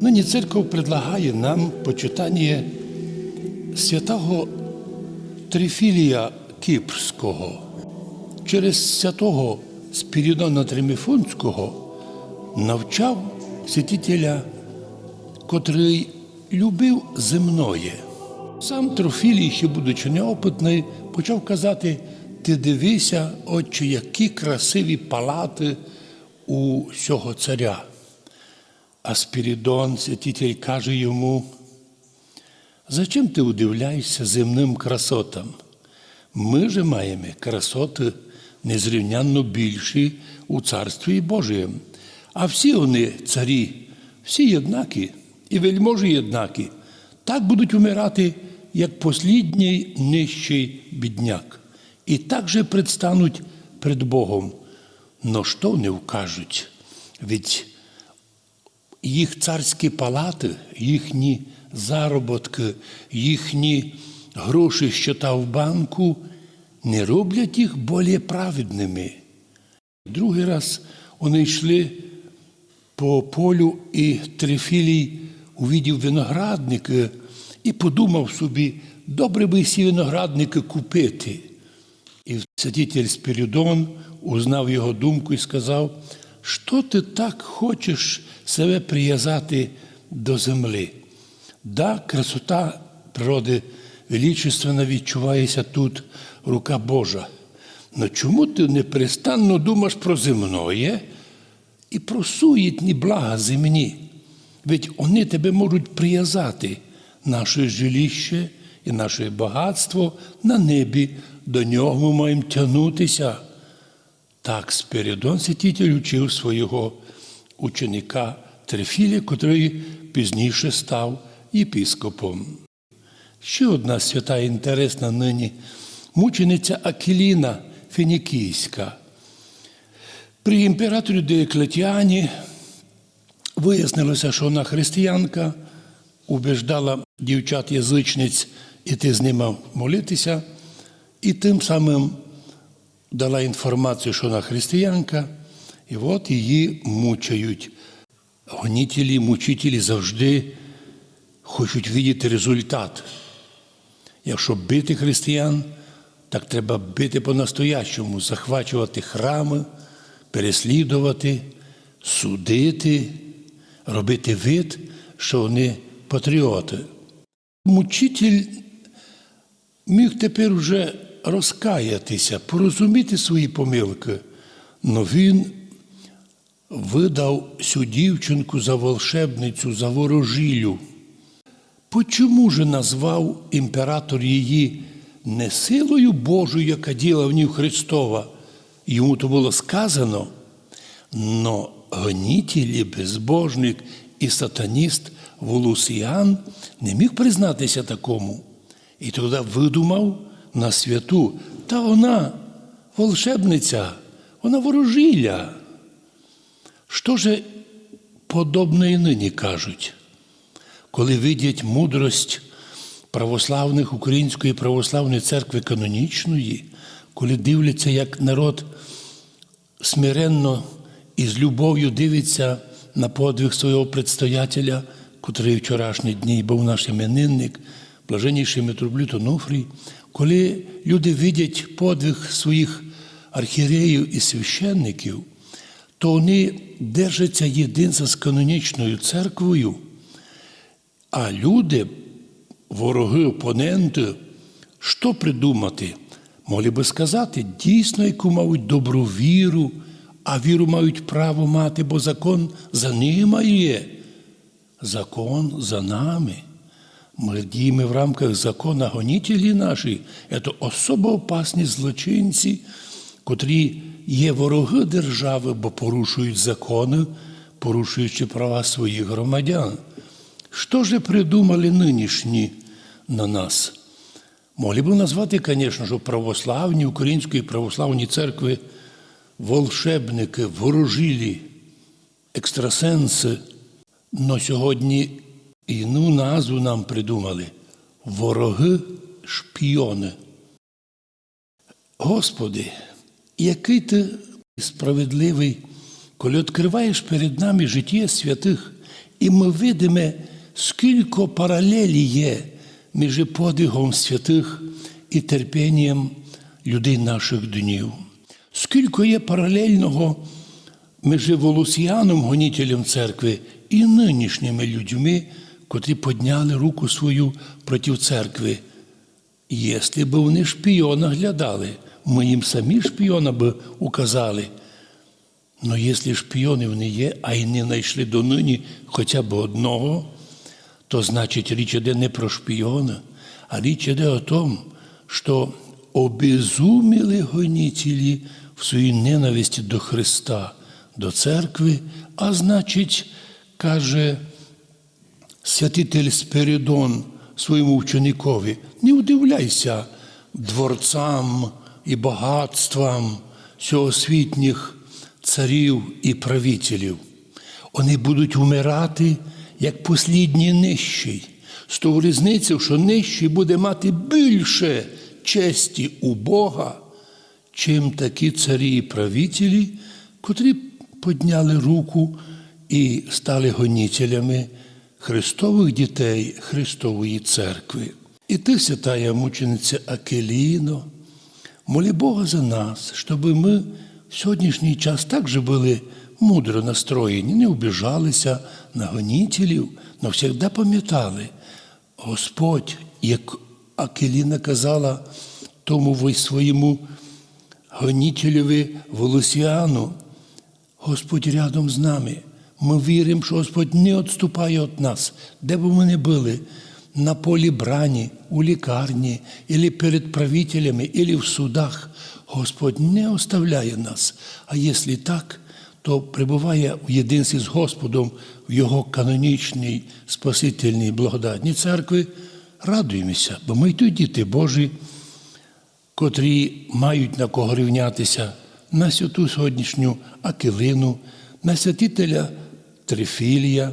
Нині церква предлагає нам почитання святого Трифілія Кіпрського. Через святого Спірідона Триміфонського навчав святителя, котрий любив земноє. Сам Трофілій, ще будучи неопитний, почав казати: ти дивися, отче, які красиві палати у цього царя. А Спірідон, святитель, каже йому, зачем ти удивляєшся земним красотам? Ми же маємо красоти незрівнянно більші у Царстві Божієм. А всі вони, царі, всі єднакі, і вельможі єднакі, так будуть умирати, як послідній нижчий бідняк. І так же предстануть пред Богом. Но що вони вкажуть? Ведь їх царські палати, їхні заробітки, їхні гроші, що та в банку, не роблять їх більш праведними. Другий раз вони йшли по полю, і Трифілій увидів виноградники і подумав собі, добре би ці виноградники купити. І святитель Спірідон узнав його думку і сказав, що ти так хочеш себе прив'язати до землі? Да, красота природи величественна відчувається тут рука Божа. Но чому ти непрестанно думаєш про земное і про суєтні блага земні? Ведь вони тебе можуть прив'язати, наше жилище і наше багатство на небі, до нього ми маємо тягнутися. Так Спиридон Святитель учив свого ученика Трифілія, котрий пізніше став єпіскопом. Ще одна свята інтересна нині мучениця Акіліна Фінікійська. При імператорі Деоклетіані вияснилося, що вона християнка, убеждала дівчат-язичниць іти з ними молитися, і тим самим дала інформацію, що вона християнка, і от її мучають. Гонітелі, мучителі завжди хочуть видіти результат. Якщо бити християн, так треба бити по-настоящому, захвачувати храми, переслідувати, судити, робити вид, що вони патріоти. Мучитель міг тепер уже розкаятися, порозуміти свої помилки, але він видав цю дівчинку за волшебницю, за ворожілю. Почому же назвав імператор її не силою Божою, яка діла в ній Христова? Йому то було сказано, но гонітелі, безбожник і сатаніст Волусіан не міг признатися такому. І тоді видумав на святу, та вона волшебниця, вона ворожіля. Що же подобно і нині кажуть? коли видять мудрость православних Української православної церкви канонічної, коли дивляться, як народ смиренно і з любов'ю дивиться на подвиг свого предстоятеля, котрий вчорашні дні був наш іменинник, блаженніший митрополит Онуфрій, коли люди видять подвиг своїх архієреїв і священників, то вони держаться єдинства з канонічною церквою. А люди, вороги, опоненти, що придумати? Могли би сказати, дійсно, яку мають добру віру, а віру мають право мати, бо закон за ними є. Закон за нами. Ми діємо в рамках закона гонітелі наші, це особо опасні злочинці, котрі є вороги держави, бо порушують закони, порушуючи права своїх громадян. Что же придумали нынешні на нас? Могли б назвати, звісно, що православні, української православні церкви, волшебники, ворожілі, екстрасенси. Но сьогодні іну назву нам придумали вороги шпіони. Господи, який ти справедливий, коли відкриваєш перед нами життя святих І ми видимо, скільки паралелі є між подвигом святих і терпінням людей наших днів. Скільки є паралельного між Волосіаном, гонітелем церкви, і нинішніми людьми, котрі підняли руку свою проти церкви. Якщо б вони шпіона глядали, ми їм самі шпіона б указали. Ну, якщо шпіонів не є, а й не знайшли донині хоча б одного, то значить річ іде не про шпіона, а річ іде о том, що обезуміли гонітелі в своїй ненависті до Христа, до церкви, а значить, каже святитель Спиридон своєму ученикові, не удивляйся дворцам і багатствам всеосвітніх царів і правителів. Вони будуть вмирати, як послідній нижчий. З того різницею, що нижчий буде мати більше честі у Бога, чим такі царі і правителі, котрі підняли руку і стали гонітелями Христових дітей Христової церкви. І ти, святая мучениця Акеліно, молі Бога за нас, щоб ми в сьогоднішній час також були мудро настроєні, не обіжалися на гонітелів, але завжди пам'ятали, Господь, як Акеліна казала тому своєму гонітелеві Волосіану, Господь рядом з нами. Ми віримо, що Господь не відступає від нас, де б ми не були, на полі брані, у лікарні, або перед правителями, або в судах. Господь не оставляє нас. А якщо так, то пребуває в єдинстві з Господом в Його канонічній спасительній благодатній церкві. Радуємося, бо ми й тут діти Божі, котрі мають на кого рівнятися на святу сьогоднішню Акилину, на святителя Трифілія,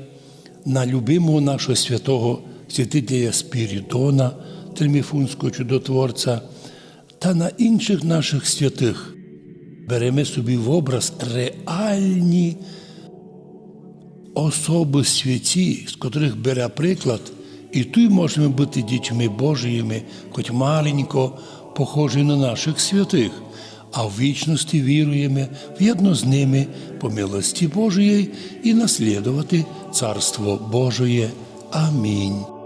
на любимого нашого святого святителя Спірідона, Триміфунського чудотворця та на інших наших святих. Беремо собі в образ реальні особи святі, з котрих бере приклад, і тут можемо бути дітьми Божіїми, хоч маленько похожі на наших святих, а в вічності віруємо в'єдно з ними по милості Божої і наслідувати Царство Божоє. Амінь.